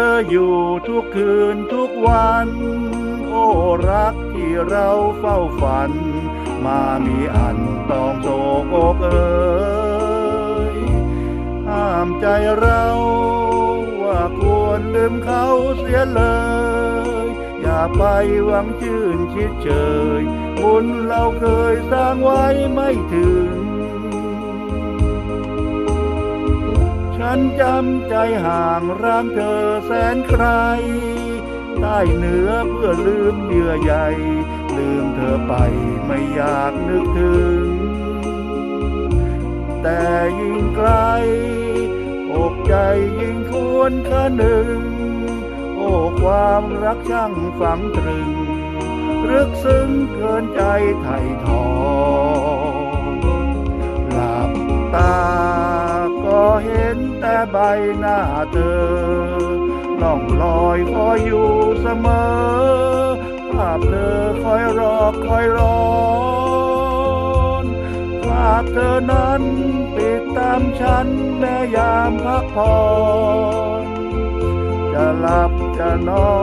เธออยู่ทุกคืนทุกวัน โอ้รักที่เราเฝ้าฝัน มามีอันต้องโศกอกเอ่ยห้ามใจเราว่าควรลืมเขาเสียเลย อย่าไปหวังชื่นชิดเชยบุญเราเคยสร้างไว้ไม่ถึง นจำใจห่างร่างเธอแสนไกลใต้เหนือเพื่อลืมเยื่อใยลืมเธอไปไม่อยากนึกถึง แต่ยิ่งไกล อกใจยิ่งควรค่าหนึ่ง โอ้ความรักช่างฝังตรึง รึกซึ้งเกินใจไถ่ทอง ใบหน้าเธอล่องลอยคอยอยู่เสมอ ภาพเธอคอยรอคอยรอนภาพเธอนั้นติดตามฉันแม้ยามพักผ่อนจะหลับจะนอ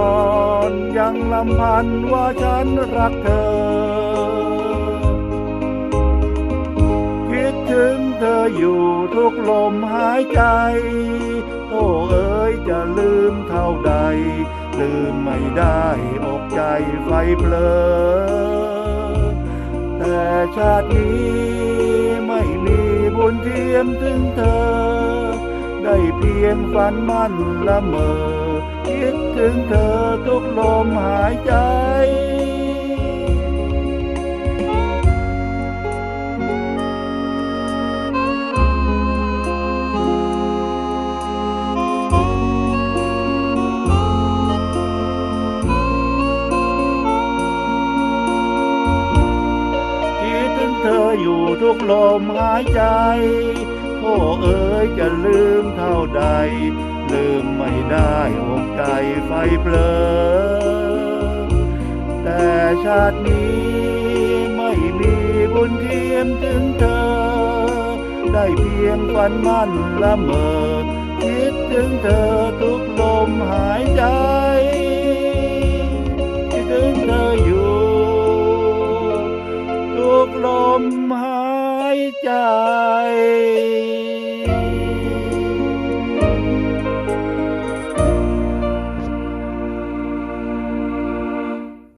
นยังลำพันว่าฉันรักเธอ ออยู่ทุกลมหายใจ โอ้เอ๋ยจะลืมเท่าใด ลืมไม่ได้อกใจไฟเพลอแต่ชาตินี้ไม่มีบุญเทียมถึงเธอ ได้เพียงฝันมั่นละเมอ คิดถึงเธอทุกลมหายใจ ทุกลมหายใจ โอ้เอ๋ยจะลืมเท่าใด ลืมไม่ได้อกใจไฟเบลอ แต่ชาตินี้ไม่มีบุญเทียมถึงเธอ ได้เพียงฝันมั่นละเมอ คิดถึงเธอทุกลมหายใจคิดถึงเธออยู่ lom ha क्या